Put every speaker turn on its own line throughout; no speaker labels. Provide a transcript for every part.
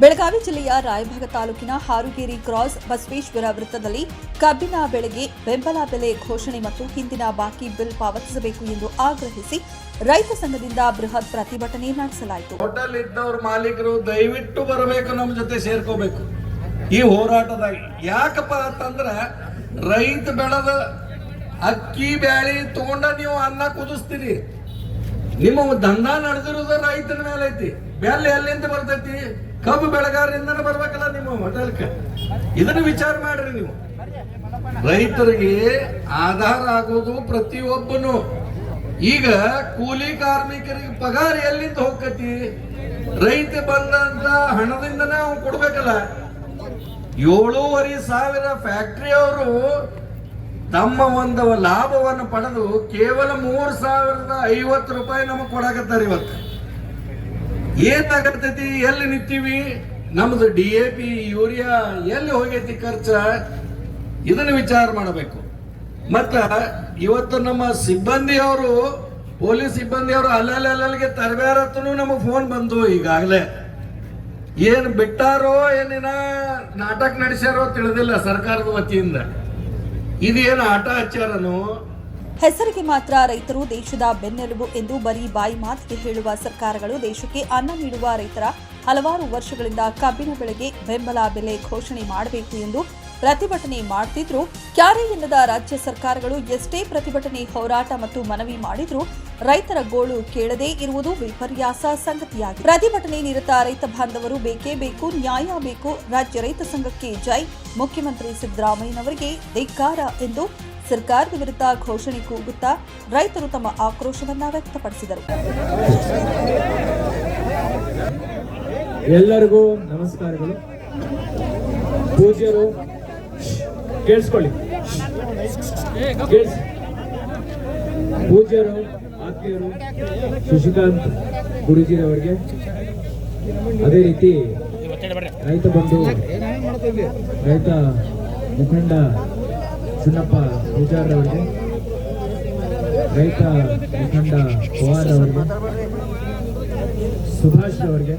ಬೆಳಗಾವಿ ಜಿಲ್ಲೆಯ ರಾಯಭಾಗ ತಾಲೂಕಿನ ಹಾರುಗೇರಿ ಕ್ರಾಸ್ ಬಸವೇಶ್ವರ ವೃತ್ತದಲ್ಲಿ ಕಬ್ಬಿನ ಬೆಳೆಗೆ ಬೆಂಬಲ ಬೆಲೆ ಘೋಷಣೆ ಮತ್ತು ಹಿಂದಿನ ಬಾಕಿ ಬಿಲ್ ಪಾವತಿಸಬೇಕು ಎಂದು ಆಗ್ರಹಿಸಿ ರೈತ ಸಂಘದಿಂದ ಬೃಹತ್ ಪ್ರತಿಭಟನೆ ನಡೆಸಲಾಯಿತು.
ಹೋಟೆಲ್ ಇದ್ದವ್ರ ಮಾಲೀಕರು ದಯವಿಟ್ಟು ಬರಬೇಕು, ನಮ್ಮ ಜೊತೆ ಸೇರ್ಕೋಬೇಕು. ಈ ಹೋರಾಟದಾಗ ಯಾಕಪ್ಪ ಅಂತಂದ್ರ ರೈತ ಬೆಳೆದ ಅಕ್ಕಿ, ಬ್ಯಾಳಿ ತಗೊಂಡ ನೀವು ಅನ್ನ ಕುದಿಸ್ತೀರಿ. ನಿಮ್ಮ ದಂಧ ನಡೆದಿರೋದು ರೈತನ ಮೇಲೆ ಐತಿ ಬೆಲ್ಲ ಎಲ್ಲಿಂದ ಬರ್ತೈತಿ? ಕಬ್ಬು ಬೆಳೆಗಾರರಿಂದನೇ ಬರ್ಬೇಕಲ್ಲ ನಿಮ್ಮ ಹೋಟೆಲ್ಗೆ ಇದನ್ನ ವಿಚಾರ ಮಾಡ್ರಿ ನೀವು. ರೈತರಿಗೆ ಆಧಾರ ಆಗೋದು ಪ್ರತಿಯೊಬ್ಬನು. ಈಗ ಕೂಲಿ ಕಾರ್ಮಿಕರಿಗೆ ಪಗಾರ ಎಲ್ಲಿಂದ ಹೋಗ್ತೈತಿ? ರೈತ ಬಂದಂತ ಹಣದಿಂದನೇ ಅವ್ನು ಕೊಡ್ಬೇಕಲ್ಲ. ಏಳೂವರೆ ಸಾವಿರ ಫ್ಯಾಕ್ಟ್ರಿ ಅವರು ತಮ್ಮ ಒಂದು ಲಾಭವನ್ನು ಪಡೆದು ಕೇವಲ ಮೂರು ಸಾವಿರದ ಐವತ್ತು ರೂಪಾಯಿ ನಮಗೆ ಕೊಡಕತ್ತಾರೆ ಇವತ್ತು. ಏನಾಗತೈತಿ ಎಲ್ಲಿ ನಿಂತೀವಿ? ನಮ್ದು ಡಿ ಎ ಪಿ, ಯೂರಿಯಾ, ಎಲ್ಲಿ ಹೋಗೈತಿ ಖರ್ಚ? ಇದನ್ನ ವಿಚಾರ ಮಾಡಬೇಕು. ಮತ್ತ ಇವತ್ತು ನಮ್ಮ ಸಿಬ್ಬಂದಿಯವರು, ಪೊಲೀಸ್ ಸಿಬ್ಬಂದಿಯವರು ಅಲ್ಲಲ್ಲಿಗೆ ತರಬೇರತ್ತೂ ನಮಗೆ ಫೋನ್ ಬಂದು ಈಗಾಗಲೇ. ಏನು ಬಿಟ್ಟಾರೋ ಏನಿನ ನಾಟಕ ನಡೆಸ್ಯಾರೋ ತಿಳಿದಿಲ್ಲ ಸರ್ಕಾರದ ವತಿಯಿಂದ. ಇದೇನು ಆಟ ಆಚಾರನು?
ಹೆಸರಿಗೆ ಮಾತ್ರ ರೈತರು ದೇಶದ ಬೆನ್ನೆಲುಬು ಎಂದು ಬರೀ ಬಾಯಿ ಮಾತಿಗೆ ಹೇಳುವ ಸರ್ಕಾರಗಳು ದೇಶಕ್ಕೆ ಅನ್ನ ನೀಡುವ ರೈತರ ಹಲವಾರು ವರ್ಷಗಳಿಂದ ಕಬ್ಬಿನ ಬೆಳೆಗೆ ಬೆಂಬಲ ಬೆಲೆ ಘೋಷಣೆ ಮಾಡಬೇಕು ಎಂದು ಪ್ರತಿಭಟನೆ ಮಾಡ್ತಿದ್ರು. ಕ್ಯಾರೆ ಎನ್ನದ ರಾಜ್ಯ ಸರ್ಕಾರಗಳು ಎಷ್ಟೇ ಪ್ರತಿಭಟನೆ, ಹೋರಾಟ ಮತ್ತು ಮನವಿ ಮಾಡಿದ್ರೂ ರೈತರ ಗೋಳು ಕೇಳದೇ ಇರುವುದು ವಿಪರ್ಯಾಸ ಸಂಗತಿಯಾಗಿದೆ. ಪ್ರತಿಭಟನೆ ನಿರತ ರೈತ ಬಾಂಧವರು ಬೇಕೇ ಬೇಕು, ನ್ಯಾಯ ಬೇಕು, ರಾಜ್ಯ ರೈತ ಸಂಘಕ್ಕೆ ಜೈ. ಮುಖ್ಯಮಂತ್ರಿ ಸಿದ್ದರಾಮಯ್ಯನವರಿಗೆ ಧಿಕ್ಕಾರ ಎಂದು ಸರ್ಕಾರದ ವಿರುದ್ಧ ಘೋಷಣೆ ಕೂಗುತ್ತಾ ರೈತರು ತಮ್ಮ ಆಕ್ರೋಶವನ್ನ ವ್ಯಕ್ತಪಡಿಸಿದರು.
ಎಲ್ಲರಿಗೂ ನಮಸ್ಕಾರಗಳು. ಪೂಜ್ಯರು ಕೇಳಿಸ್ಕೊಳ್ಳಿ. ಕೇಳ್ಸ್- ಪೂಜ್ಯರು, ಆತ್ಮೀಯರು, ಶಶಿಕಾಂತ್ ಗುರುಜಿರವರಿಗೆ ಅದೇ ರೀತಿ ರೈತ ಬಂಧು, ರೈತ ಮುಖಂಡ ಚುನ್ನಪ್ಪ ಪೂಜಾರವರಿಗೆ ರೈತ ಮುಖಂಡ ಪವಾರ್ ಅವರಿಗೆ ಸುಭಾಷ್ ಅವರಿಗೆ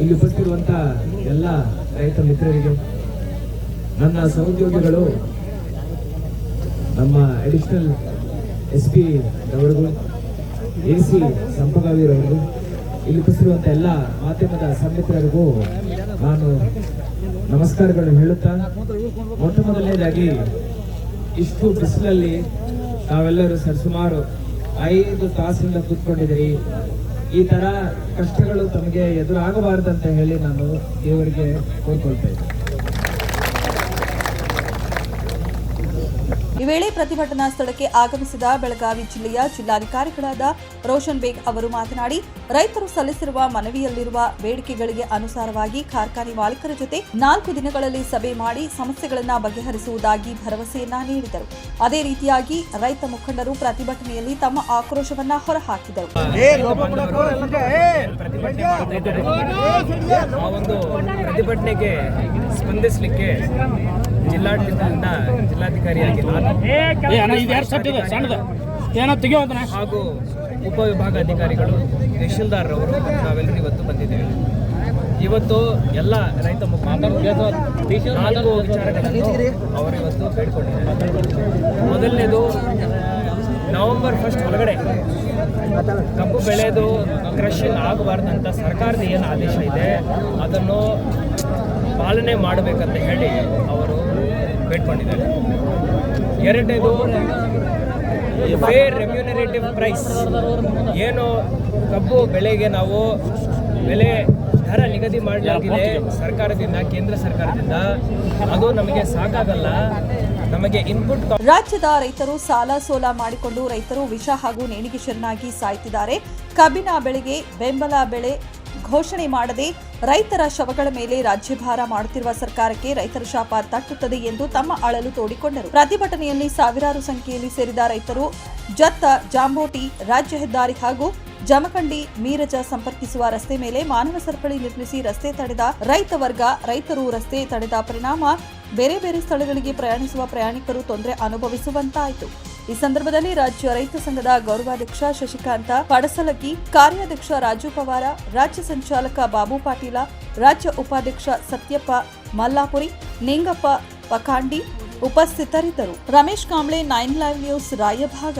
ಇಲ್ಲಿ ಉಪಸ್ಥಿರುವಂತ ಎಲ್ಲ ರೈತ ಮಿತ್ರರಿಗೆ ನನ್ನ ಸಹೋದ್ಯೋಗಿಗಳು, ನಮ್ಮ ಅಡಿಷನಲ್ ಎಸ್ ಪಿ ರವರಿಗೂ ಎ ಸಿ ಸಂಪಗಾವಿರವರಿಗೂ ಇಲ್ಲಿ ಕುಸಿರುವಂಥ ಎಲ್ಲ ಮಾಧ್ಯಮದ ಸಮಿತ್ರರಿಗೂ ನಾನು ನಮಸ್ಕಾರಗಳನ್ನು ಹೇಳುತ್ತಾ ಮೊಟ್ಟ ಮೊದಲನೇದಾಗಿ ಇಷ್ಟು ಬಿಸಿಲಲ್ಲಿ ತಾವೆಲ್ಲರೂ ಸರಿಸುಮಾರು ಐದು ತಾಸಿಂದ ಕೂತ್ಕೊಂಡಿದ್ದೀರಿ. ಈ ಥರ ಕಷ್ಟಗಳು ತಮಗೆ ಎದುರಾಗಬಾರದಂತ ಹೇಳಿ ನಾನು ದೇವರಿಗೆ ಕೋರ್ಕೊಳ್ತಾ ಇದ್ದೆ
ವೇಳೆ ಪ್ರತಿಭಟನಾ ಸ್ಥಳಕ್ಕೆ ಆಗಮಿಸಿದ ಬೆಳಗಾವಿ ಜಿಲ್ಲೆಯ ಜಿಲ್ಲಾಧಿಕಾರಿಗಳಾದ ರೋಷನ್ ಬೇಗ್ ಅವರು ಮಾತನಾಡಿ ರೈತರು ಸಲ್ಲಿಸಿರುವ ಮನವಿಯಲ್ಲಿರುವ ಬೇಡಿಕೆಗಳಿಗೆ ಅನುಸಾರವಾಗಿ ಕಾರ್ಖಾನೆ ಮಾಲೀಕರ ಜೊತೆ ನಾಲ್ಕು ದಿನಗಳಲ್ಲಿ ಸಭೆ ಮಾಡಿ ಸಮಸ್ಯೆಗಳನ್ನು ಬಗೆಹರಿಸುವುದಾಗಿ ಭರವಸೆಯನ್ನ ನೀಡಿದರು. ಅದೇ ರೀತಿಯಾಗಿ ರೈತ ಮುಖಂಡರು ಪ್ರತಿಭಟನೆಯಲ್ಲಿ ತಮ್ಮ ಆಕ್ರೋಶವನ್ನ ಹೊರಹಾಕಿದರು.
ಪ್ರತಿಭಟನೆಗೆ ಸ್ಪಂದಿಸಲಿಕ್ಕೆ ಜಿಲ್ಲಾಡಳಿತದಿಂದ ಜಿಲ್ಲಾಧಿಕಾರಿಯಾಗಿ ನಾನು
ಅದನ್ನ?
ಹಾಗೂ ಉಪವಿಭಾಗಾಧಿಕಾರಿಗಳು ತಹಶೀಲ್ದಾರ್ ರವರು ನಾವೆಲ್ಲರೂ ಇವತ್ತು ಬಂದಿದ್ದೇವೆ. ಇವತ್ತು ಎಲ್ಲ ರೈತ ನಾಲ್ಕು ವಿಚಾರಗಳನ್ನು ಅವರು ಇವತ್ತು ಬೇಡ್ಕೊಂಡಿದ್ದಾರೆ ಮೊದಲನೇದು ನವೆಂಬರ್ ಫಸ್ಟ್ ಒಳಗಡೆ ಕಬ್ಬು ಬೆಳೆದು ಕ್ರಷಿಂಗ್ ಆಗಬಾರ್ದಂತ ಸರ್ಕಾರದ ಏನು ಆದೇಶ ಇದೆ ಅದನ್ನು ಪಾಲನೆ ಮಾಡಬೇಕಂತ ಹೇಳಿ ಅವರು ಬೇಡ್ಕೊಂಡಿದ್ದಾರೆ ಎರಡನೇದು ಫೇರ್ ರೆಮ್ಯುನರೇಟಿವ್ ಪ್ರೈಸ್ ಏನು ಕಬ್ಬು ಬೆಳೆಗೆ ನಾವು ಬೆಲೆ ದರ ನಿಗದಿ ಮಾಡಲಾಗಿದೆ ಸರ್ಕಾರದಿಂದ, ಕೇಂದ್ರ ಸರ್ಕಾರದಿಂದ. ಅದು ನಮಗೆ ಸಾಕಾಗಲ್ಲ. ನಮಗೆ ಇನ್ಪುಟ್
ರಾಜ್ಯದ ರೈತರು ಸಾಲ ಸೋಲ ಮಾಡಿಕೊಂಡು ರೈತರು ವಿಷ ಹಾಗೂ ನೇಣಿಗೆ ಶರಣಾಗಿ ಸಾಯ್ತಿದ್ದಾರೆ. ಕಬ್ಬಿನ ಬೆಳೆಗೆ ಬೆಂಬಲ ಬೆಳೆ ಘೋಷಣೆ ಮಾಡದೆ ರೈತರ ಶವಗಳ ಮೇಲೆ ರಾಜ್ಯಭಾರ ಮಾಡುತ್ತಿರುವ ಸರ್ಕಾರಕ್ಕೆ ರೈತರ ಶಾಪ ತಟ್ಟುತ್ತದೆ ಎಂದು ತಮ್ಮ ಅಳಲು ತೋಡಿಕೊಂಡರು. ಪ್ರತಿಭಟನೆಯಲ್ಲಿ ಸಾವಿರಾರು ಸಂಖ್ಯೆಯಲ್ಲಿ ಸೇರಿದ ರೈತರು ಜತ್ತ, ಜಾಂಬೋಟಿ, ರಾಜ್ಯ ಹೆದ್ದಾರಿ ಹಾಗೂ ಜಮಖಂಡಿ, ಮೀರಜ ಸಂಪರ್ಕಿಸುವ ರಸ್ತೆ ಮೇಲೆ ಮಾನವ ಸರಪಳಿ ನಿರ್ಮಿಸಿ ರಸ್ತೆ ತಡೆದ ರೈತ ವರ್ಗ, ರೈತರು ರಸ್ತೆ ತಡೆದ ಪರಿಣಾಮ ಬೇರೆ ಬೇರೆ ಸ್ಥಳಗಳಿಗೆ ಪ್ರಯಾಣಿಸುವ ಪ್ರಯಾಣಿಕರು ತೊಂದರೆ ಅನುಭವಿಸುವಂತಾಯಿತು. ಈ ಸಂದರ್ಭದಲ್ಲಿ ರಾಜ್ಯ ರೈತ ಸಂಘದ ಗೌರವಾಧ್ಯಕ್ಷ ಶಶಿಕಾಂತ ಪಡಸಲಗಿ ಕಾರ್ಯಾಧ್ಯಕ್ಷ ರಾಜು ಪವಾರ, ರಾಜ್ಯ ಸಂಚಾಲಕ ಬಾಬು ಪಾಟೀಲ, ರಾಜ್ಯ ಉಪಾಧ್ಯಕ್ಷ ಸತ್ಯಪ್ಪ ಮಲ್ಲಾಪುರಿ, ನಿಂಗಪ್ಪ ಪಕಾಂಡಿ ಉಪಸ್ಥಿತರಿದ್ದರು. Ramesh Kamble, nine live news, Raybag.